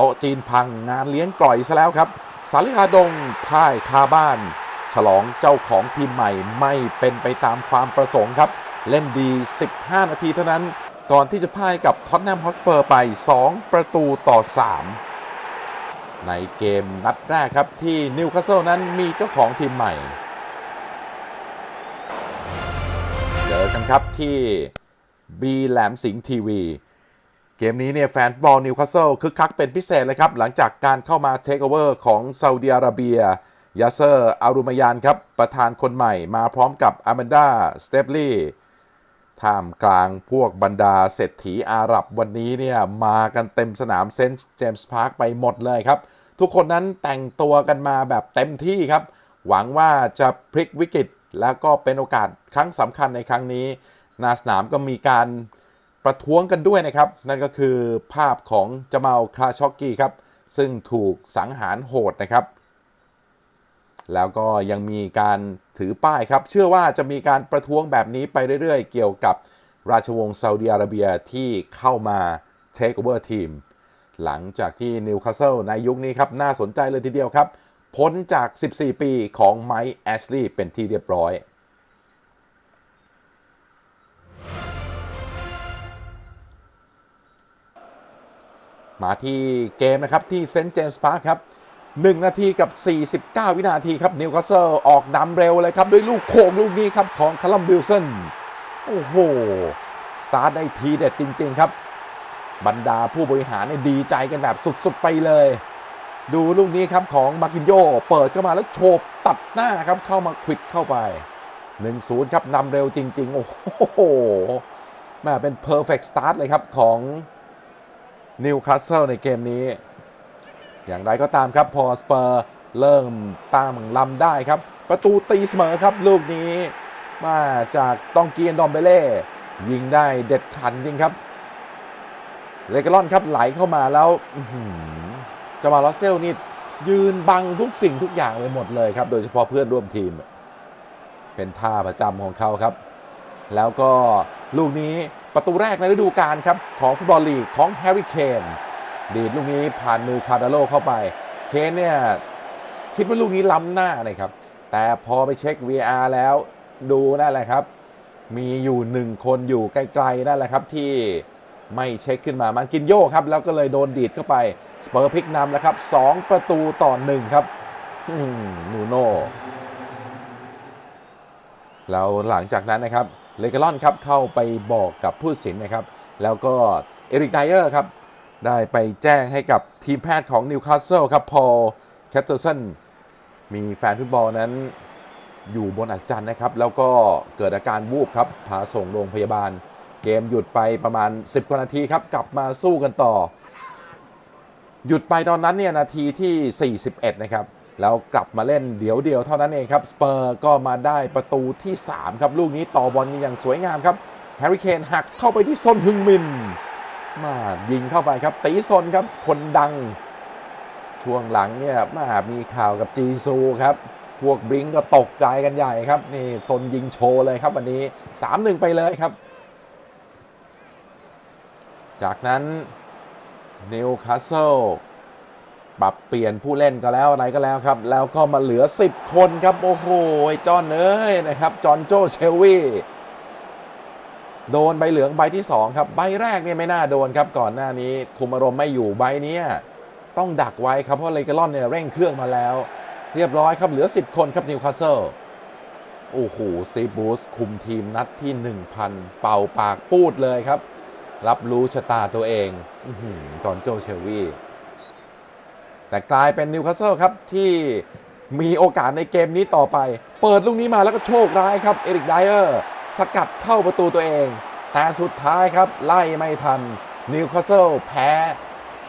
โต๊ะจีนพังงานเลี้ยงกล่อยซะแล้วครับ สาลิกาดงพ่ายคาบ้าน ฉลองเจ้าของทีมใหม่ไม่เป็นไปตามความประสงค์ครับ เล่นดี 15 นาทีเท่านั้น ก่อนที่จะพ่ายกับท็อตแนมฮอสเปอร์ไป 2 ประตูต่อ 3 ในเกมนัดแรกครับที่นิวคาสเซิลนั้นมีเจ้าของทีมใหม่เจอกันครับที่บีแหลมสิงห์ทีวี เกมนี้เนี่ยแฟนฟุตบอลนิวคาสเซิลคึกคักเป็นพิเศษเลยครับ หลังจากการเข้ามาเทคโอเวอร์ของซาอุดิอาระเบียยาเซอร์อารุมยานครับ ประธานคนใหม่มาพร้อมกับอามันดาสเตปลีท่ามกลางพวกบรรดาเศรษฐีอาหรับวันนี้เนี่ยมากันเต็มสนามเซนต์เจมส์พาร์คไปหมดเลยครับ ทุกคนนั้นแต่งตัวกันมาแบบเต็มที่ครับ หวังว่าจะพลิกวิกฤตแล้วก็เป็นโอกาสครั้งสำคัญในครั้งนี้หนาสนามก็มีการ ประท้วงกันด้วยนะครับ นั่นก็คือภาพของจามาลคาช็อกกี้ครับ ซึ่งถูกสังหารโหดนะครับ แล้วก็ยังมีการถือป้ายครับ เชื่อว่าจะมีการประท้วงแบบนี้ไปเรื่อยๆ เกี่ยวกับราชวงศ์ซาอุดิอาระเบียที่เข้ามาเทคโอเวอร์ทีมหลังจากที่นิวคาสเซิลในยุคนี้ครับ น่าสนใจเลยทีเดียวครับ พ้นจาก 14 ปีของไมค์แอชลีย์เป็นที่เรียบร้อย มาที่เกมนะครับที่เซนต์เจมส์พาร์คครับ 1 นาทีกับ 49 วินาทีครับนิวคาสเซิลออกนำเร็วเลยครับ ด้วยลูกโค้งลูกนี้ครับ ของคาลัมบิลสันโอ้โห สตาร์ทได้ทีเด็ดจริง ๆ ครับ บรรดาผู้บริหารเนี่ยดีใจกันแบบสุด ๆ ไปเลย ดูลูกนี้ครับของมากินโยเปิดเข้ามาแล้วโฉบตัดหน้าครับเข้ามาควิดเข้าไป 1-0 ครับนำเร็วจริง ๆ โอ้โหแมาเป็น perfect start เลยครับของ นิวคาสเซิลในเกมนี้ อย่างไรก็ตามครับพอสเปอร์เริ่มตามลำได้ครับ ประตูตีเสมอครับลูกนี้มาจากตองเกียนดอมเบเล่ ยิงได้เด็ดขันจริงครับ เลกาลอนครับไหลเข้ามาแล้วจามาลอสเซลนี่ยืนบังทุกสิ่งทุกอย่างไปหมดเลยครับ โดยเฉพาะเพื่อนร่วมทีม เป็นท่าประจำของเขาครับ แล้วก็ลูกนี้ประตูแรกในฤดูกาลครับ ของฟุตบอลลีกของแฮร์รี่เคนดีดลูกนี้ผ่านมือคาร์ดาโลเข้าไป เคนเนี่ยคิดว่าลูกนี้ล้ำหน้าเลยครับ แต่พอไปเช็ค VR แล้วดูนั่นแหละครับ มีอยู่หนึ่งคนอยู่ไกลๆนั่นแหละครับที่ไม่เช็คขึ้นมามันกินโยครับ แล้วก็เลยโดนดีดเข้าไป สเปอร์พิกนำแล้วครับ2ประตูต่อหนึ่งครับนูโน่แล้วหลังจากนั้นนะครับ เลกาลอนครับเข้าไปบอกกับผู้สินนะครับ แล้วก็เอริกไดเออร์ครับ ได้ไปแจ้งให้กับทีมแพทย์ของนิวคาสเซิลครับ พอแคทเทอร์สันมีแฟนฟุตบอลนั้นอยู่บนอัศจรรย์นะครับ แล้วก็เกิดอาการวูบครับพาส่งโรงพยาบาล เกมหยุดไปประมาณ 10 กว่านาทีครับ กลับมาสู้กันต่อ หยุดไปตอนนั้นเนี่ยนาทีที่ 41 นะครับ แล้วกลับมาเล่นเดี๋ยวเดียวเท่านั้นเองครับสเปอร์ก็มาได้ประตูที่ 3 ครับ ลูกนี้ต่อบอลอย่างสวยงามครับแฮร์รี่เคนหักเข้าไปที่ซนฮึงมิน มายิงเข้าไปครับ ตีซนครับคนดัง ช่วงหลังเนี่ยมามีข่าวกับจีซูครับ พวกบริงก์ก็ตกใจกันใหญ่ครับ นี่ซนยิงโชว์เลยครับวันนี้ 3-1 ไปเลยครับ จากนั้นนิวคาสเซิล ปรับเปลี่ยนผู้เล่นก็แล้วอะไรก็แล้วครับ แล้วก็มาเหลือ 10 คนครับ โอ้โหจอนเอ้ยนะครับ จอนโจเชลวีโดนใบเหลืองใบที่ 2 ครับ ใบแรกเนี่ยไม่น่าโดนครับ ก่อนหน้านี้คุมอารมณ์ไม่อยู่ใบเนี้ยต้องดักไว้ครับ เพราะเลกาลอนเนี่ยเร่งเครื่องมาแล้ว เรียบร้อยครับเหลือ 10 คนครับนิวคาสเซิลโอ้โหสตีบูสคุมทีมนัดที่ 1,000 เป่าปากปูดเลยครับ รับรู้ชะตาตัวเองอจอห์นโจเชลวี แต่กลายเป็นนิวคาสเซิลครับที่มีโอกาสในเกมนี้ต่อไป เปิดลูกนี้มาแล้วก็โชคร้ายครับ เอริกไดเออร์สกัดเข้าประตูตัวเอง แต่สุดท้ายครับไล่ไม่ทันนิวคาสเซิลแพ้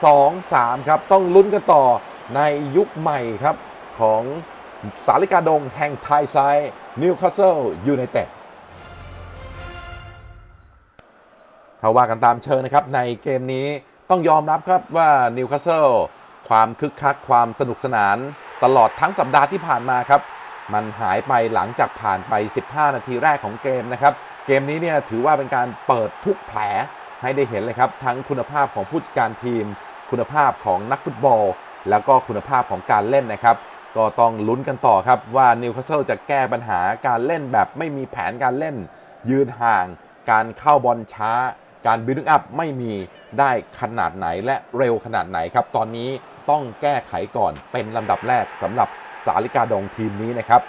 2-3 ครับ ต้องลุ้นกันต่อในยุคใหม่ครับ ของสาลิกาดงแห่งไทยไซนิวคาสเซิลยูไนเต็ดเขาว่ากันตามเชิงนะครับ ในเกมนี้ต้องยอมรับครับว่านิวคาสเซิล ความคึกคักความสนุกสนานตลอดทั้งสัปดาห์ที่ผ่านมาครับ มันหายไปหลังจากผ่านไป 15 นาทีแรกของเกมนะครับ เกมนี้เนี่ยถือว่าเป็นการเปิดทุกแผลให้ได้เห็นเลยครับ ทั้งคุณภาพของผู้จัดการทีม คุณภาพของนักฟุตบอล แล้วก็คุณภาพของการเล่นนะครับ ก็ต้องลุ้นกันต่อครับว่านิวคาสเซิลจะแก้ปัญหาการเล่นแบบไม่มีแผนการเล่น ยืนห่าง การเข้าบอลช้า การบิ l ดิ้งอัพไม่มีได้ขนาดไหนและเร็วขนาดไหนครับ ตอนนี้ต้องแก้ไขก่อนเป็นลำดับแรกสำหรับสาลิกาดงทีมนี้นะครับ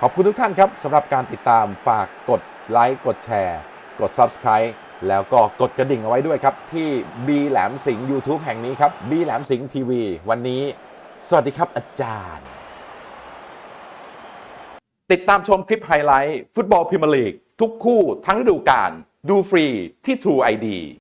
ขอบคุณทุกท่านครับสำหรับการติดตามฝากกดไลค์กดแชร์ กด Subscribe แล้วก็กดกระดิ่งเอาไว้ด้วยครับ ที่ B แหลมสิงห์ YouTube แห่งนี้ครับ B แหลมสิงห์ทีวีวันนี้ สวัสดีครับอาจารย์ ติดตามชมคลิปไฮไลท์ ฟุตบอลพรีเมียร์ลีกทุกคู่ทั้งฤดูกาล ดูฟรีที่ True ID